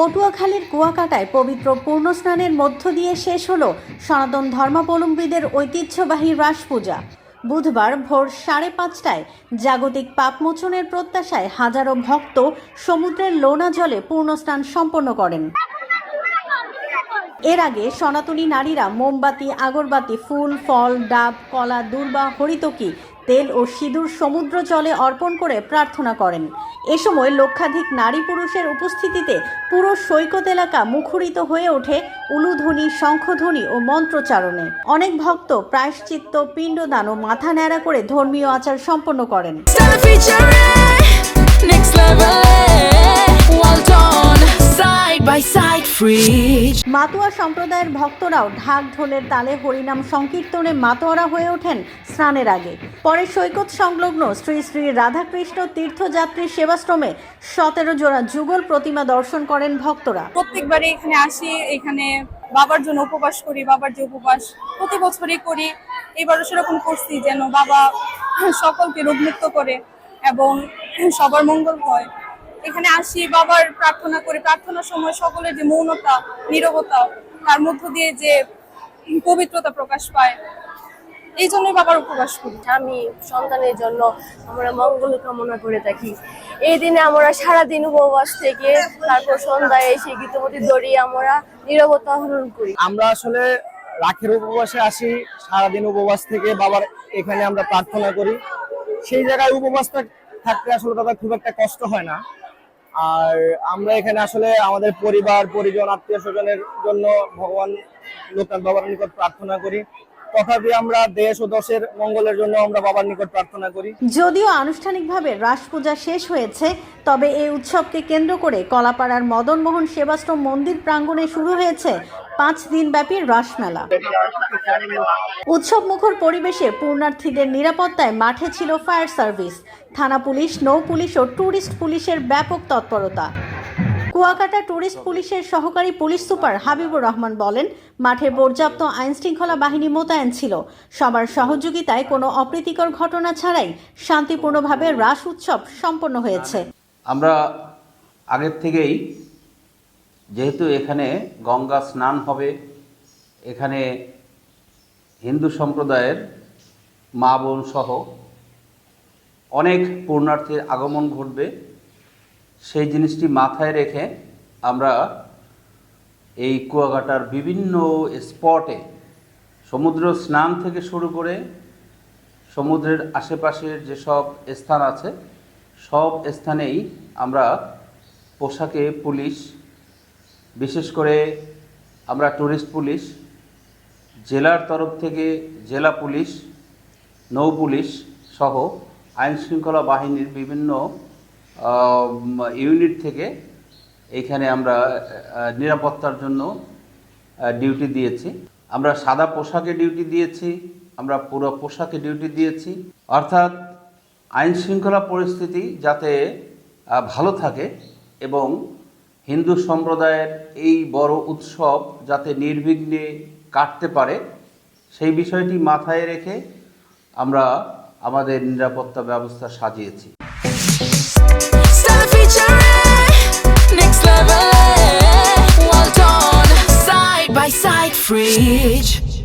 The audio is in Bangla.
পটুয়াখালীর কুয়াকাটায় পবিত্র পূর্ণস্নানের মধ্য দিয়ে শেষ হলো সনাতন ধর্মাবলম্বীদের ঐতিহ্যবাহী রাস পূজা বুধবার ভোর সাড়ে পাঁচটায় জাগতিক পাপমোচনের প্রত্যাশায় হাজারো ভক্ত সমুদ্রের লোনা জলে পূর্ণস্নান সম্পন্ন করেন। এর আগে সনাতনী নারীরা মোমবাতি, আগরবাতি, ফুল, ফল, ডাব, কলা, দুর্বা, হরিতকি তেল ও সিঁদুর সমুদ্র জলে অর্পণ করে প্রার্থনা করেন। এ সময় লক্ষাধিক নারী পুরুষের উপস্থিতিতে পুরো সৈকত এলাকা মুখরিত হয়ে ওঠে উলুধ্বনি, শঙ্খধ্বনি ও মন্ত্রচারণে। অনেক ভক্ত প্রায়শ্চিত্ত, পিণ্ডদান ও মাথা ন্যাড়া করে ধর্মীয় আচার সম্পন্ন করেন। Side by side, free. মাতোয়া সম্প্রদায়ের ভক্তরাও ঢাক ঢোলের তালে হরিনাম সংকীর্তনে মাতোয়ারা হয়ে ওঠেন স্নানের আগে। পরে সৈকত সংলগ্ন শ্রী শ্রী রাধাকৃষ্ণ তীর্থযাত্রী সেবাশ্রমে সতেরো জোড়া যুগল প্রতিমা দর্শন করেন ভক্তরা। প্রত্যেকবারই এখানে আসি এখানে বাবার জন্য উপবাস করি বাবার যে উপবাস প্রতি বছরই করি। এবারও সেরকম করছি যেন বাবা সকলকে রোগমুক্ত করে এবং সবার মঙ্গল হয়। এখানে আসি বাবার প্রার্থনা করি। প্রার্থনার সময় সকলের যে মৌনতা নীরবতা তার মধ্য দিয়ে যে পবিত্রতা প্রকাশ পায় এই জন্যই বাবার উপবাস করি। আমি সন্তানের জন্য আমরা মঙ্গল কামনা করে থাকি। এই দিনে আমরা সারাদিন উপবাস থেকে তারপর সন্ধ্যায় এসে গীতবতী দড়িয়ে আমরা নিরবতা হরণ করি। আমরা আসলে রাখের উপবাসে আসি সারাদিন উপবাস থেকে বাবার এখানে আমরা প্রার্থনা করি। সেই জায়গায় উপবাসটা থাকতে আসলে তাদের খুব একটা কষ্ট হয় না। আর আমরা এখানে আসলে আমাদের পরিবার, পরিজন আত্মীয় স্বজনের জন্য ভগবান লোকনাথ বাবার নিকট প্রার্থনা করি। তথাপি আমরা দেশ ও দশের মঙ্গলের জন্য আমরা বাবার নিকট প্রার্থনা করি। যদিও আনুষ্ঠানিকভাবে রাস পূজা শেষ হয়েছে, তবে এই উৎসবকে কেন্দ্র করে কলাপাড়ার মদনমোহন সেবাশ্রম মন্দির প্রাঙ্গণে শুরু হয়েছে পাঁচ দিনব্যাপী রাসমেলা। উৎসব মুখর পরিবেশে পূর্ণার্থীদের নিরাপত্তায় মাঠে ছিল ফায়ার সার্ভিস। থানা পুলিশ, নৌ পুলিশ ও ট্যুরিস্ট পুলিশের ব্যাপক তৎপরতা। কুয়াকাটা ট্যুরিস্ট পুলিশের সহকারী পুলিশ সুপার হাবিবুর রহমান বলেন, মাঠে পর্যাপ্ত আইনশৃঙ্খলা বাহিনী মোতায়েন ছিল। সবার সহযোগিতায় কোনো অপ্রীতিকর ঘটনা ছাড়াই শান্তিপূর্ণভাবে রাস উৎসব সম্পন্ন হয়েছে। আমরা আগের থেকেই যেহেতু এখানে গঙ্গা স্নান হবে, এখানে হিন্দু সম্প্রদায়ের মা বোন সহ অনেক পূর্ণার্থীর আগমন ঘটবে। সেই জিনিসটি মাথায় রেখে আমরা এই কুয়াকাটার বিভিন্ন স্পটে সমুদ্র স্নান থেকে শুরু করে সমুদ্রের আশেপাশের যেসব স্থান আছে, সব স্থানেই আমরা পোশাকে পুলিশ, বিশেষ করে আমরা ট্যুরিস্ট পুলিশ, জেলার তরফ থেকে জেলা পুলিশ, নৌ পুলিশ সহ আইন শৃঙ্খলা বাহিনীর বিভিন্ন ইউনিট থেকে এখানে আমরা নিরাপত্তার জন্য ডিউটি দিয়েছি। আমরা সাদা পোশাকে ডিউটি দিয়েছি, আমরা পুরো পোশাকে ডিউটি দিয়েছি। অর্থাৎ আইন শৃঙ্খলা পরিস্থিতি যাতে ভালো থাকে এবং হিন্দু সম্প্রদায়ের এই বড় উৎসব যাতে নির্বিঘ্নে কাটতে পারে, সেই বিষয়টি মাথায় রেখে আমরা আমাদের নিরাপত্তা ব্যবস্থা সাজিয়েছি Fridge.